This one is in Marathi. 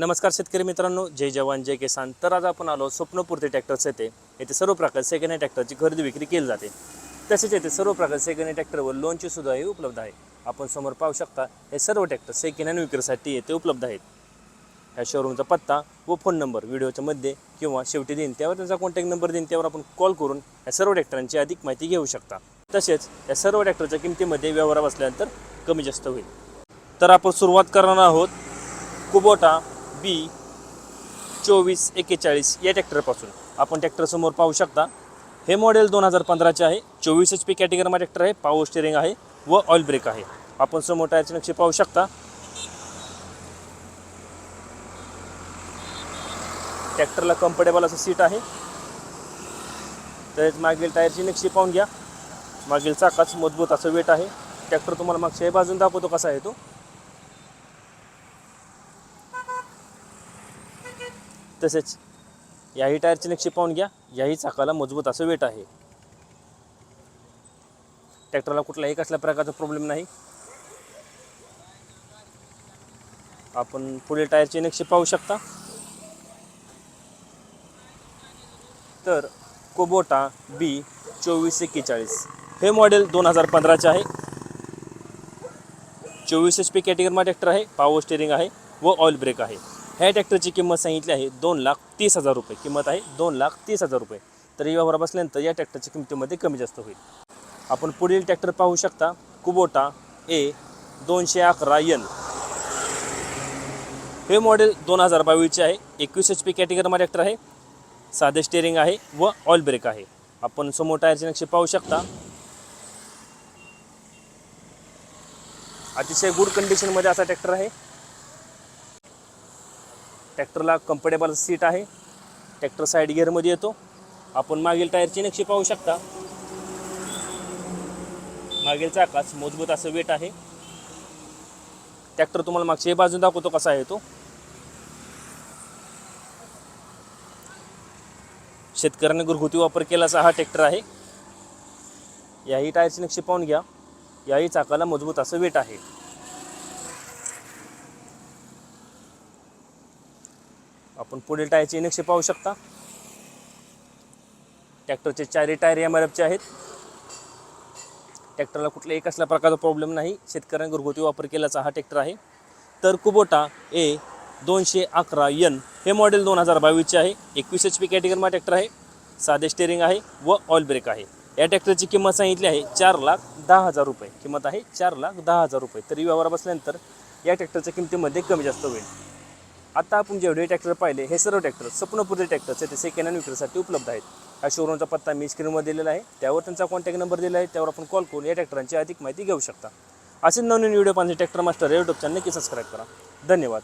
नमस्कार शेतकरी मित्रांनो जय जवान जय किसान. तर आज आपण आलो स्वप्नपूर्ती ट्रॅक्टर्स येते येथे सर्व प्रकार सेकंड हँड ट्रॅक्टरची खरेदी विक्री केली जाते. तसेच येथे सर्व प्रकार सेकंड हँड ट्रॅक्टरवर लोनची सुविधाही उपलब्ध आहे. आपण समोर पाहू शकता हे सर्व ट्रॅक्टर सेकंड हँड विक्रीसाठी येथे उपलब्ध आहेत. ह्या शोरूमचा पत्ता व फोन नंबर व्हिडिओच्या मध्ये किंवा शेवटी देईन त्यावर त्यांचा कॉन्टॅक्ट नंबर देईन त्यावर आपण कॉल करून या सर्व ट्रॅक्टरांची अधिक माहिती घेऊ शकता. तसेच या सर्व ट्रॅक्टरच्या किमतीमध्ये व्यवहार बसल्यानंतर कमी जास्त होईल. तर आपण सुरुवात करणार आहोत कुबोटा बी चोवीस एक्केचाळीस या ट्रॅक्टरपासून. आपण ट्रॅक्टरसमोर पाहू शकता हे मॉडेल दोन हजार पंधराचे आहे. चोवीस एच पी कॅटेगरीमा ट्रॅक्टर आहे पावर स्टेरिंग आहे व ऑइल ब्रेक आहे. आपण समोर टायरचे नक्षी पाहू शकता. ट्रॅक्टरला कम्फर्टेबल असं सीट आहे. तसेच मागील टायरची नक्षी पाहून घ्या. मागील चाकाच मजबूत असं वेट आहे. ट्रॅक्टर तुम्हाला मागच्या बाजून दाखवतो कसा आहे तो. तसेच याही टायरचे नक्षी पाहून घ्या. याही चाकाला मजबूत असं वेट आहे. ट्रॅक्टरला कुठलाही कसल्या प्रकारचा प्रॉब्लेम नाही. आपण पुढील टायरची नक्षी पाहू शकता. तर कोबोटा बी चोवीस एक्केचाळीस. हे मॉडेल दोन हजार पंधराचे आहे. चोवीस एच पी कॅटेगरीमा ट्रॅक्टर आहे. पॉवर स्टेरिंग आहे. व ऑइल ब्रेक आहे. ह्या ट्रॅक्टरची किंमत सांगितली आहे दोन लाख तीस हजार रुपये. किंमत आहे दोन लाख तीस हजार रुपये. तरी व्यवहार बसल्यानंतर या ट्रॅक्टरच्या किमतीमध्ये कमी जास्त होईल. आपण पुढील ट्रॅक्टर पाहू शकता कुबोटा ए दोनशे अकरा यन हे मॉडेल दोन हजार बावीसचे आहे. एकवीस एच पी कॅटेगरीमा ट्रॅक्टर आहे. साधे स्टेअरिंग आहे व ऑइल ब्रेक आहे. आपण समोर टायरचे नक्षे पाहू शकता. अतिशय गुड कंडिशनमध्ये असा ट्रॅक्टर आहे. ट्रॅक्टरला कम्फर्टेबल सीट आहे. ट्रॅक्टर साईड गिअरमध्ये येतो. आपण मागील टायरची नक्षी पाहू शकता. मागील चाकाच मजबूत असं वेट आहे. ट्रॅक्टर तुम्हाला मागच्या बाजून दाखवतो कसा आहे तो. शेतकऱ्याने घरगुती वापर केलाचा हा ट्रॅक्टर आहे. याही टायरची नक्षी पाहून घ्या. याही चाकाला मजबूत असं वेट आहे. आपण पुढील टायरचे नक्षे पाहू शकता. ट्रॅक्टरचे चारही टायर एम आर एफचे आहेत. ट्रॅक्टरला कुठल्याही कसल्या प्रकारचा प्रॉब्लेम नाही. शेतकऱ्यांनी घरगुती वापर केल्याचा हा ट्रॅक्टर आहे. तर कुबोटा ए दोनशे अकरा यन हे मॉडेल दोन हजार बावीसचे आहे. एकवीस एच पी कॅटेगरीमा ट्रॅक्टर आहे. साधे स्टेरिंग आहे व ऑइल ब्रेक आहे. या ट्रॅक्टरची किंमत सांगितली आहे चार लाख दहा हजार रुपये. किंमत आहे चार लाख दहा हजार रुपये. तरी व्यवहार बसल्यानंतर या ट्रॅक्टरच्या किमतीमध्ये कमी जास्त होईल. आता आपण जेवढे ट्रॅक्टर पाहिले हे सर्व ट्रॅक्टर स्वप्नपूर्ती ट्रॅक्टर्स ते सेकंड हँड विक्रीसाठी उपलब्ध आहेत. या शोरूमचा पत्ता मी स्क्रीनवर दिलेला आहे. त्यावर त्यांचा कॉन्टॅक्ट नंबर दिला आहे. त्यावर आपण कॉल करून या ट्रॅक्टरांची अधिक माहिती घेऊ शकता. असे नवनवीन व्हिडिओ पाहण्यासाठी ट्रॅक्टर मास्टर यूट्यूब चॅनल नक्की सबस्क्राईब करा. धन्यवाद.